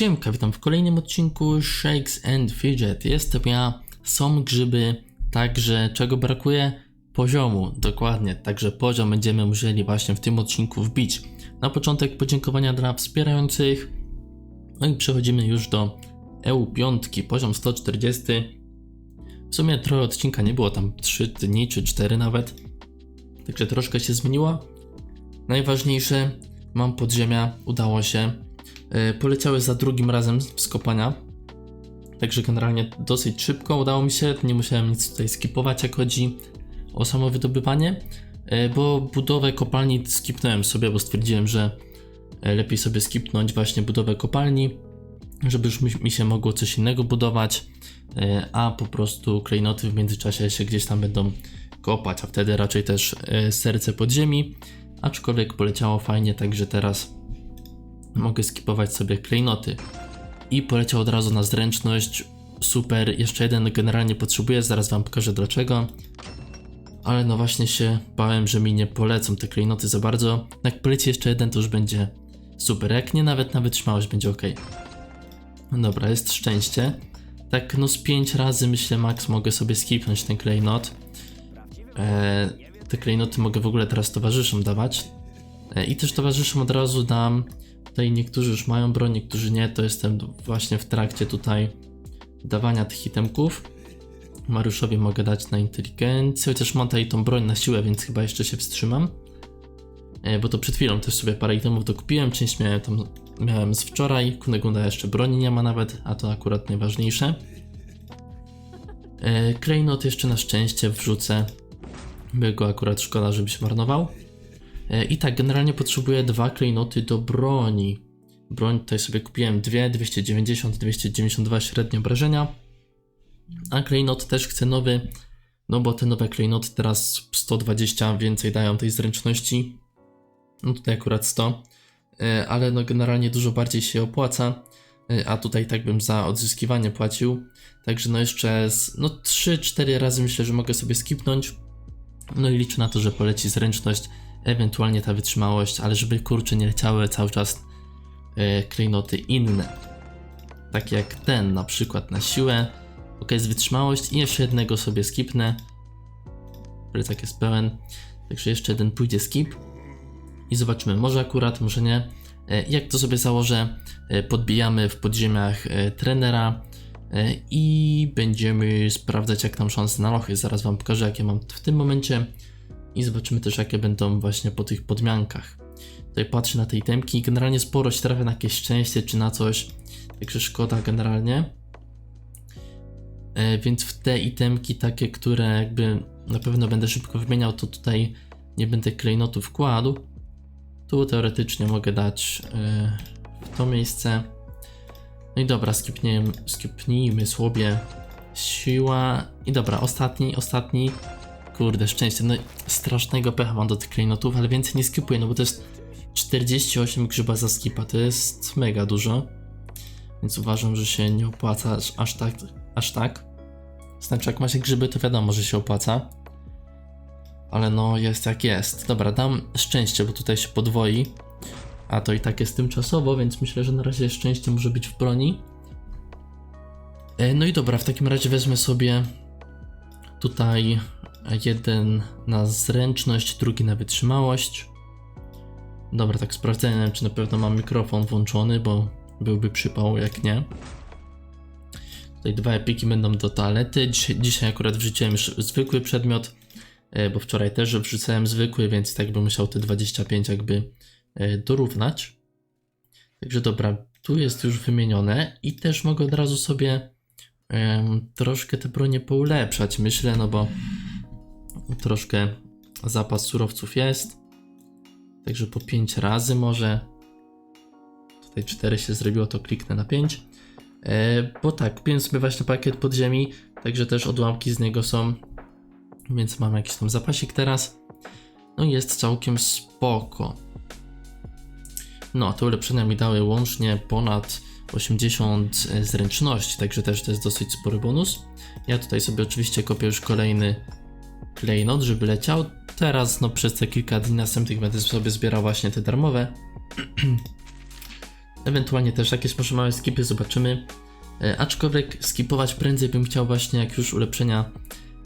Siemka, witam w kolejnym odcinku Shakes and Fidget. Jestem ja, są grzyby, także czego brakuje? Poziomu, dokładnie, także poziom będziemy musieli właśnie w tym odcinku wbić. Na początek podziękowania dla wspierających, no i przechodzimy już do EU5, poziom 140. W sumie trochę odcinka nie było, tam 3 dni czy 4 nawet, także troszkę się zmieniło. Najważniejsze, mam podziemia, udało się. E, Poleciały za drugim razem z kopania. Także generalnie dosyć szybko udało mi się. Nie musiałem nic tutaj skipować, jak chodzi o samo wydobywanie. e, Bo budowę kopalni skipnąłem sobie, bo stwierdziłem, że e, lepiej sobie skipnąć właśnie budowę kopalni, żeby już mi- się mogło coś innego budować, a po prostu klejnoty w międzyczasie się gdzieś tam będą kopać, a wtedy raczej też serce podziemi. Aczkolwiek poleciało fajnie, także teraz mogę skipować sobie klejnoty. I poleciał od razu na zręczność. Super, jeszcze jeden generalnie potrzebuję, zaraz wam pokażę dlaczego. Ale no właśnie się bałem, że mi nie polecą te klejnoty za bardzo. Jak poleci jeszcze jeden, to już będzie super. Jak nie, nawet na wytrzymałość będzie ok. Dobra, jest szczęście. Tak, no z 5 razy myślę max mogę sobie skipnąć ten klejnot. Eee, te klejnoty mogę w ogóle teraz towarzyszom dawać. E, I też towarzyszom od razu dam. Tutaj niektórzy już mają broń, niektórzy nie. To jestem właśnie w trakcie tutaj dawania tych itemków. Mariuszowi mogę dać na inteligencję, chociaż mam tutaj tą broń na siłę, więc chyba jeszcze się wstrzymam. E, Bo to przed chwilą też sobie parę itemów dokupiłem, część miałem tam miałem z wczoraj, Kunegunda jeszcze broni nie ma nawet, a to akurat najważniejsze. E, Klejnot jeszcze na szczęście wrzucę, by go akurat szkoda, żeby się marnował. E, I tak, generalnie potrzebuję dwa klejnoty do broni. Broń tutaj sobie kupiłem dwie, 290, 292 średnie obrażenia. A klejnot też chcę nowy, no bo te nowe klejnoty teraz 120 więcej dają tej zręczności. No tutaj akurat 100, e, ale no generalnie dużo bardziej się opłaca. e, A tutaj tak bym za odzyskiwanie płacił. Także no jeszcze z, no 3-4 razy myślę, że mogę sobie skipnąć. No i liczę na to, że poleci zręczność ewentualnie ta wytrzymałość, ale żeby kurcze nie leciały cały czas e, klejnoty inne. Takie jak ten, na przykład na siłę. Ok, jest wytrzymałość i jeszcze jednego sobie skipnę. Plecak jest pełen, także jeszcze jeden pójdzie skip. I zobaczymy, może akurat, może nie. E, Jak to sobie założę, e, podbijamy w podziemiach trenera i będziemy sprawdzać jak tam szanse na lochy. Zaraz wam pokażę jakie mam w tym momencie i zobaczymy też jakie będą właśnie po tych podmiankach. Tutaj patrzę na te itemki, generalnie sporo się trafia na jakieś szczęście czy na coś, także szkoda generalnie. E, więc w te itemki takie, które jakby na pewno będę szybko wymieniał, to tutaj nie będę klejnotów kładł. Tu teoretycznie mogę dać e, w to miejsce. No i dobra, skipnijmy, skipnijmy sobie siła. I dobra, ostatni, ostatni. Kurde, szczęście. No strasznego pecha mam do tych klejnotów, ale więcej nie skipuję, no bo to jest 48 grzyba za skipa, to jest mega dużo. Więc uważam, że się nie opłaca aż, tak, aż tak. Znaczy, jak ma się grzyby, to wiadomo, że się opłaca. Ale no, jest jak jest. Dobra, dam szczęście, bo tutaj się podwoi. A to i tak jest tymczasowo, więc myślę, że na razie szczęście może być w broni. E, No i dobra, w takim razie wezmę sobie tutaj jeden na zręczność, drugi na wytrzymałość. Dobra, tak sprawdzałem, czy na pewno mam mikrofon włączony, bo byłby przypał, jak nie. Tutaj dwa epiki będą do toalety. Dzisiaj, dzisiaj akurat wrzuciłem już zwykły przedmiot, e, bo wczoraj też wrzucałem zwykły, więc tak bym musiał te 25 jakby e, dorównać. Także dobra, tu jest już wymienione i też mogę od razu sobie troszkę te bronie poulepszać, myślę, no bo troszkę zapas surowców jest. Także po 5 razy może. Tutaj 4 się zrobiło, to kliknę na 5. E, bo tak, kupiłem sobie właśnie pakiet podziemi, także też odłamki z niego są. Więc mam jakiś tam zapasik teraz. No jest całkiem spoko. No, te ulepszenia mi dały łącznie ponad 80 zręczności, także też to jest dosyć spory bonus. Ja tutaj sobie oczywiście kopię już kolejny klejnot, żeby leciał. Teraz, no przez te kilka dni następnych będę sobie zbierał właśnie te darmowe. Ewentualnie też jakieś może małe skipy zobaczymy. E, aczkolwiek skipować prędzej bym chciał właśnie jak już ulepszenia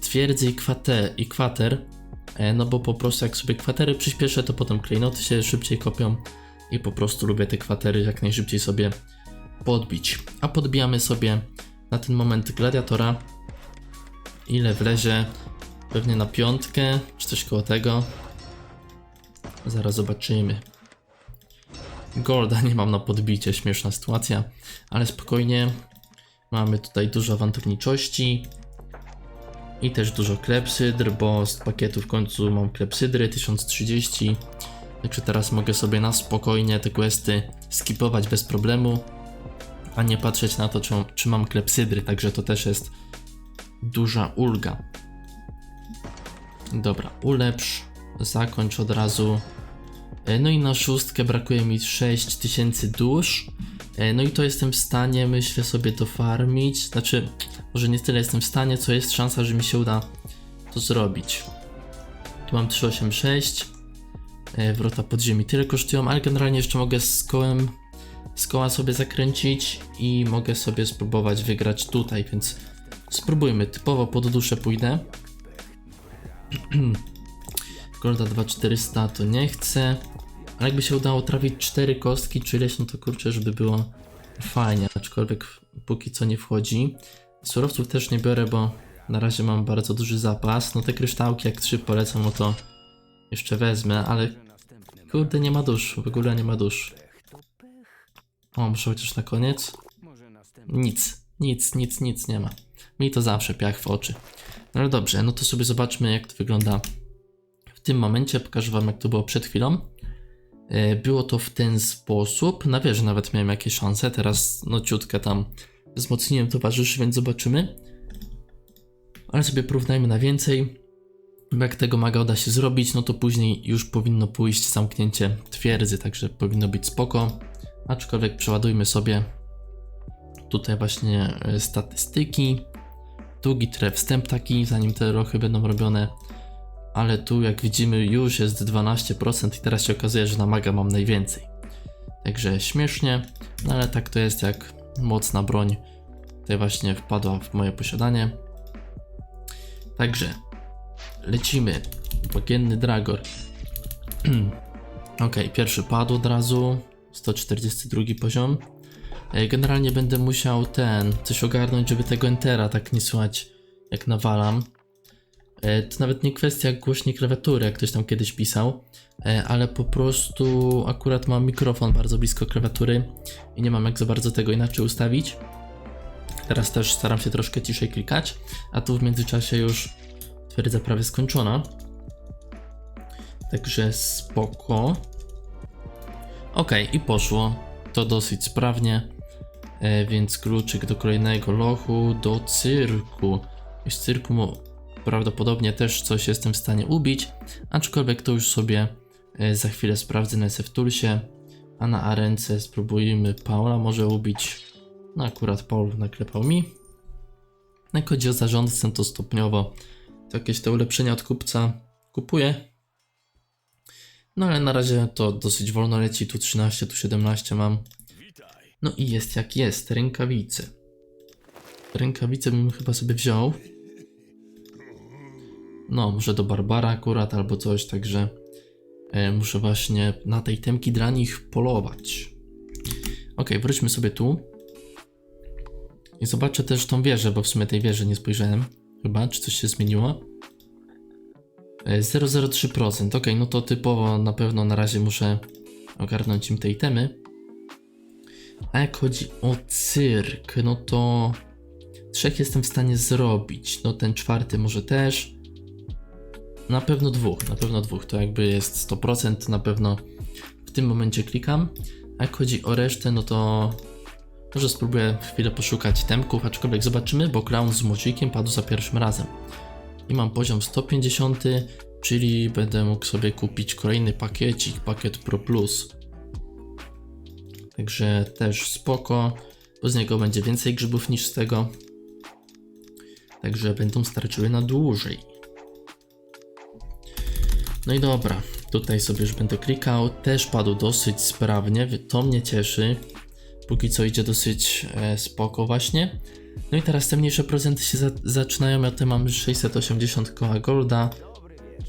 twierdzy i, kwate, i kwater. E, no bo po prostu jak sobie kwatery przyspieszę, to potem klejnoty się szybciej kopią i po prostu lubię te kwatery jak najszybciej sobie podbić. A podbijamy sobie na ten moment gladiatora. Ile wlezie? Pewnie na piątkę, czy coś koło tego. Zaraz zobaczymy. Golda nie mam na podbicie, śmieszna sytuacja, ale spokojnie. Mamy tutaj dużo awanturniczości i też dużo klepsydr, bo z pakietu w końcu mam klepsydry 1030. Także teraz mogę sobie na spokojnie te questy skipować bez problemu, a nie patrzeć na to, czy, czy mam klepsydry, także to też jest duża ulga. Dobra, ulepsz, zakończ od razu. E, No i na szóstkę brakuje mi 6000 dusz. E, No i to jestem w stanie, myślę sobie, to farmić. Znaczy, może nie tyle jestem w stanie, co jest szansa, że mi się uda to zrobić. Tu mam 386. E, Wrota podziemi tyle kosztują, ale generalnie jeszcze mogę z kołem z koła sobie zakręcić i mogę sobie spróbować wygrać tutaj, więc spróbujmy. Typowo pod duszę pójdę. Golda 2400 to nie chcę. Ale jakby się udało trafić 4 kostki czy ileś, no to kurczę, żeby było fajnie. Aczkolwiek póki co nie wchodzi. Surowców też nie biorę, bo na razie mam bardzo duży zapas. No te kryształki jak 3 polecam, no to jeszcze wezmę, ale kurde nie ma dusz, w ogóle nie ma dusz. O, muszę chociaż na koniec. Nic, nic, nic, nic nie ma. Mi to zawsze piach w oczy. No ale dobrze, no to sobie zobaczmy jak to wygląda w tym momencie. Pokażę wam jak to było przed chwilą. E, Było to w ten sposób. Na wieży nawet miałem jakieś szanse. Teraz no ciutkę tam wzmocniłem towarzyszy, więc zobaczymy. Ale sobie porównajmy na więcej. Jak tego maga uda się zrobić, no to później już powinno pójść zamknięcie twierdzy, także powinno być spoko. Aczkolwiek przeładujmy sobie tutaj właśnie e, statystyki. Długi tref wstęp taki, zanim te rochy będą robione. Ale tu jak widzimy już jest 12% i teraz się okazuje, że na maga mam najwięcej. Także śmiesznie, no ale tak to jest jak mocna broń tutaj właśnie wpadła w moje posiadanie. Także lecimy. Bagienny Dragor. ok, pierwszy padł od razu. 142 poziom. E, Generalnie będę musiał ten, coś ogarnąć, żeby tego entera tak nie słuchać jak nawalam. E, To nawet nie kwestia głośniej klawiatury, jak ktoś tam kiedyś pisał, e, ale po prostu akurat mam mikrofon bardzo blisko klawiatury i nie mam jak za bardzo tego inaczej ustawić. Teraz też staram się troszkę ciszej klikać, a tu w międzyczasie już twierdza prawie skończona. Także spoko. Ok, i poszło. To dosyć sprawnie. E, więc kluczyk do kolejnego lochu, do cyrku. I z cyrku prawdopodobnie też coś jestem w stanie ubić, aczkolwiek to już sobie e, za chwilę sprawdzę na SF Toolsie. A na arence spróbujemy Paula może ubić. No akurat Paul naklepał mi. Jak chodzi o zarządcę, to stopniowo to jakieś te ulepszenia od kupca kupuję. No ale na razie to dosyć wolno leci, tu 13, tu 17 mam. No i jest jak jest, rękawice. Rękawice bym chyba sobie wziął. No, może do Barbara akurat albo coś, także e, muszę właśnie na tej temki dla nich polować. Ok, wróćmy sobie tu. I zobaczę też tą wieżę, bo w sumie tej wieży nie spojrzałem. Chyba, czy coś się zmieniło? E, 0,03%. Ok, no to typowo na pewno na razie muszę ogarnąć im te itemy. A jak chodzi o cyrk, no to trzech jestem w stanie zrobić. No ten czwarty może też. Na pewno dwóch, na pewno dwóch. To jakby jest 100%, na pewno w tym momencie klikam. A jak chodzi o resztę, no to może spróbuję chwilę poszukać temków, aczkolwiek zobaczymy, bo clown z moczykiem padł za pierwszym razem. I mam poziom 150, czyli będę mógł sobie kupić kolejny pakiecik, pakiet Pro Plus. Także też spoko, bo z niego będzie więcej grzybów niż z tego. Także będą starczyły na dłużej. No i dobra, tutaj sobie już będę klikał. Też padł dosyć sprawnie, to mnie cieszy. póki co idzie dosyć e, spoko właśnie. No i teraz te mniejsze procenty się za zaczynają, ja tutaj mam 680 koła golda.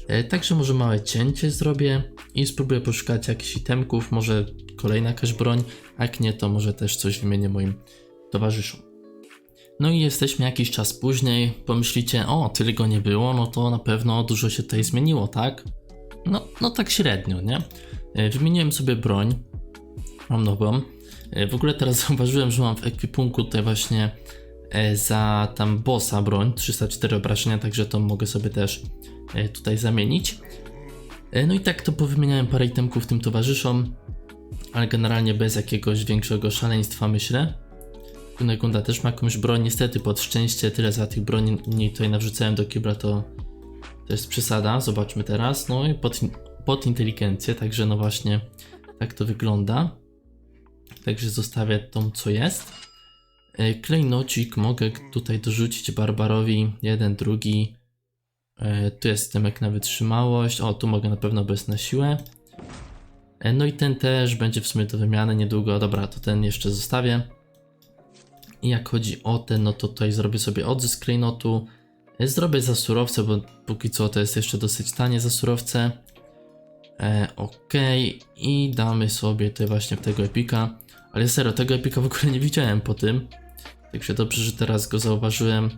E, także może małe cięcie zrobię i spróbuję poszukać jakichś itemków, może kolejna jakaś broń, a jak nie to może też coś wymienię moim towarzyszom. No i jesteśmy jakiś czas później, pomyślicie, o tyle go nie było, no to na pewno dużo się tutaj zmieniło, tak? No, no tak średnio, nie? E, Wymieniłem sobie broń, mam nową. E, W ogóle teraz zauważyłem, że mam w ekwipunku tutaj właśnie e, za tam bossa broń 304 obrażenia, także to mogę sobie też tutaj zamienić. No i tak to powymieniałem parę itemków tym towarzyszom, ale generalnie bez jakiegoś większego szaleństwa myślę. Kunegunda też ma jakąś broń, niestety pod szczęście tyle za tych broni nie tutaj nawrzucałem do kibla to to jest przesada, zobaczmy teraz. No i pod, pod inteligencję, także no właśnie tak to wygląda. Także zostawię tą co jest. E, Klejnocik mogę tutaj dorzucić Barbarowi, jeden, drugi. E, Tu jest temek na wytrzymałość. O, tu mogę na pewno bez na siłę. E, No i ten też będzie w sumie do wymiany niedługo. Dobra, to ten jeszcze zostawię. I jak chodzi o ten, no to tutaj zrobię sobie odzysk klejnotu. E, Zrobię za surowce, bo póki co to jest jeszcze dosyć tanie za surowce. E, ok, i damy sobie tutaj właśnie tego epika. Ale serio, tego epika w ogóle nie widziałem po tym. Także dobrze, że teraz go zauważyłem,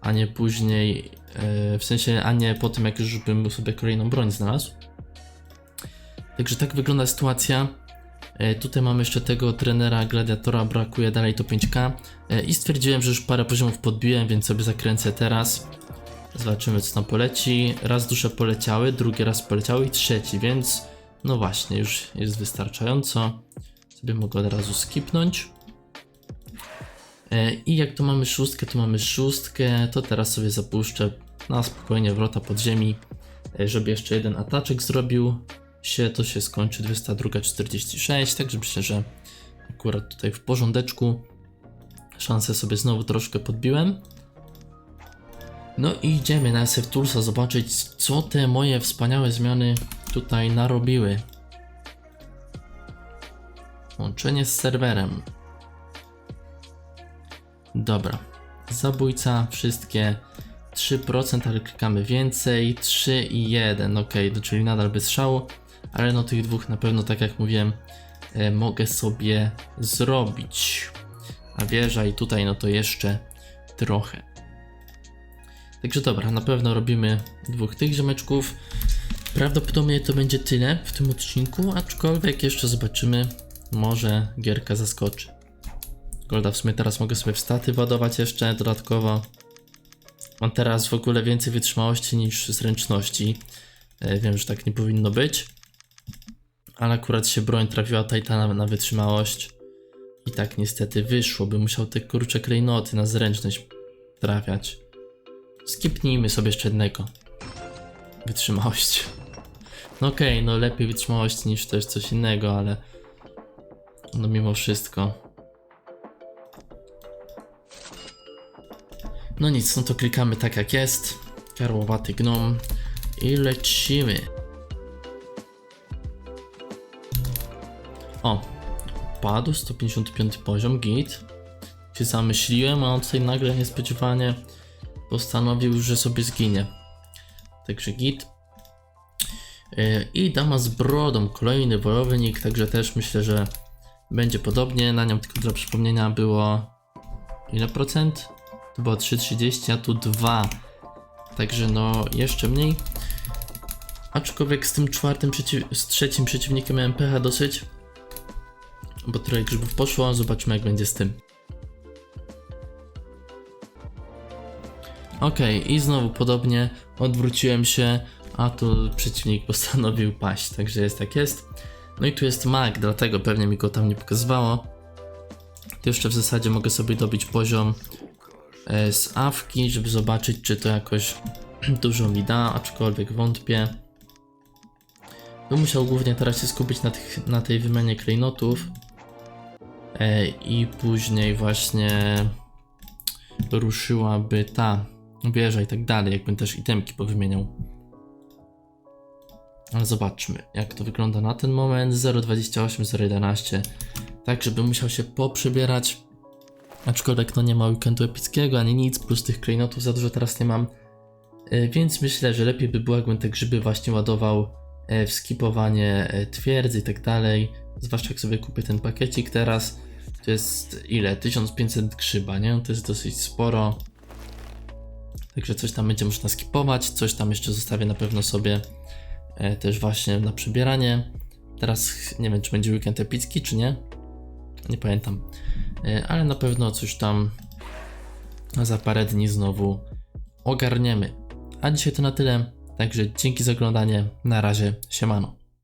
a nie później. E, w sensie, a nie po tym, jak już bym sobie kolejną broń znalazł. Także tak wygląda sytuacja. E, Tutaj mam jeszcze tego trenera gladiatora, brakuje dalej to 5k. E, I stwierdziłem, że już parę poziomów podbiłem, więc sobie zakręcę teraz. Zobaczymy co tam poleci. Raz dusze poleciały, drugi raz poleciały i trzeci, więc no właśnie, już jest wystarczająco. Sobie mogę od razu skipnąć. E, I jak tu mamy szóstkę, tu mamy szóstkę, to teraz sobie zapuszczę na spokojnie wrota podziemi, e, żeby jeszcze jeden ataczek zrobił się, to się skończy 202.46, także myślę, że akurat tutaj w porządeczku. Szansę sobie znowu troszkę podbiłem. No i idziemy na SF Toolsa zobaczyć, co te moje wspaniałe zmiany tutaj narobiły. Łączenie z serwerem. Dobra. Zabójca, wszystkie 3%, ale klikamy więcej. 3 i 1, ok, czyli nadal bez szału, ale no tych dwóch na pewno, tak jak mówiłem, e, mogę sobie zrobić. A wieża i tutaj, no to jeszcze trochę. Także dobra, na pewno robimy dwóch tych ziomeczków. Prawdopodobnie to będzie tyle w tym odcinku, aczkolwiek jeszcze zobaczymy, może gierka zaskoczy. Golda w sumie teraz mogę sobie w staty ładować jeszcze dodatkowo. Mam teraz w ogóle więcej wytrzymałości niż zręczności. E, Wiem, że tak nie powinno być. Ale akurat się broń trafiła Titana na wytrzymałość. I tak niestety wyszło, by musiał te kurcze klejnoty na zręczność trafiać. Skipnijmy sobie jeszcze jednego. Wytrzymałość. No okej, no lepiej wytrzymałość niż też coś innego, ale no mimo wszystko. No nic, no to klikamy tak jak jest. Karłowaty gnom i lecimy. Padł 155 poziom, git. Się zamyśliłem, a on tutaj nagle niespodziewanie postanowił, że sobie zginie. Także git. Yy, I dama z brodą, kolejny wojownik, także też myślę, że będzie podobnie. Na nią tylko dla przypomnienia było ile procent? To było 3,30, a tu 2. Także no jeszcze mniej. Aczkolwiek z tym czwartym, przeciw- z trzecim przeciwnikiem miałem pecha dosyć. Bo trochę grzybów poszło, zobaczymy jak będzie z tym. Okej, i znowu podobnie odwróciłem się, a tu przeciwnik postanowił paść, także jest tak jest. No i tu jest mag, dlatego pewnie mi go tam nie pokazywało. To jeszcze w zasadzie mogę sobie dobić poziom e, z awki, żeby zobaczyć, czy to jakoś dużo mi da, aczkolwiek wątpię. Bym musiał głównie teraz się skupić na, tych, na tej wymianie klejnotów i później właśnie ruszyłaby ta wieża i tak dalej, jakbym też itemki powymieniał. Ale zobaczmy, jak to wygląda na ten moment. 0,28, 0,11. tak żeby musiał się poprzebierać. Aczkolwiek no nie ma weekendu epickiego ani nic, plus tych klejnotów za dużo teraz nie mam. E, Więc myślę, że lepiej by było, jakbym te grzyby właśnie ładował e, w skipowanie e, twierdzy i tak dalej. Zwłaszcza jak sobie kupię ten pakiecik teraz. To jest ile? 1500 grzyba, nie? To jest dosyć sporo. Także coś tam będzie można skipować, coś tam jeszcze zostawię na pewno sobie e, też właśnie na przybieranie. Teraz nie wiem, czy będzie weekend epicki, czy nie. Nie pamiętam. Ale na pewno coś tam za parę dni znowu ogarniemy. A dzisiaj to na tyle. Także dzięki za oglądanie. Na razie, siemano.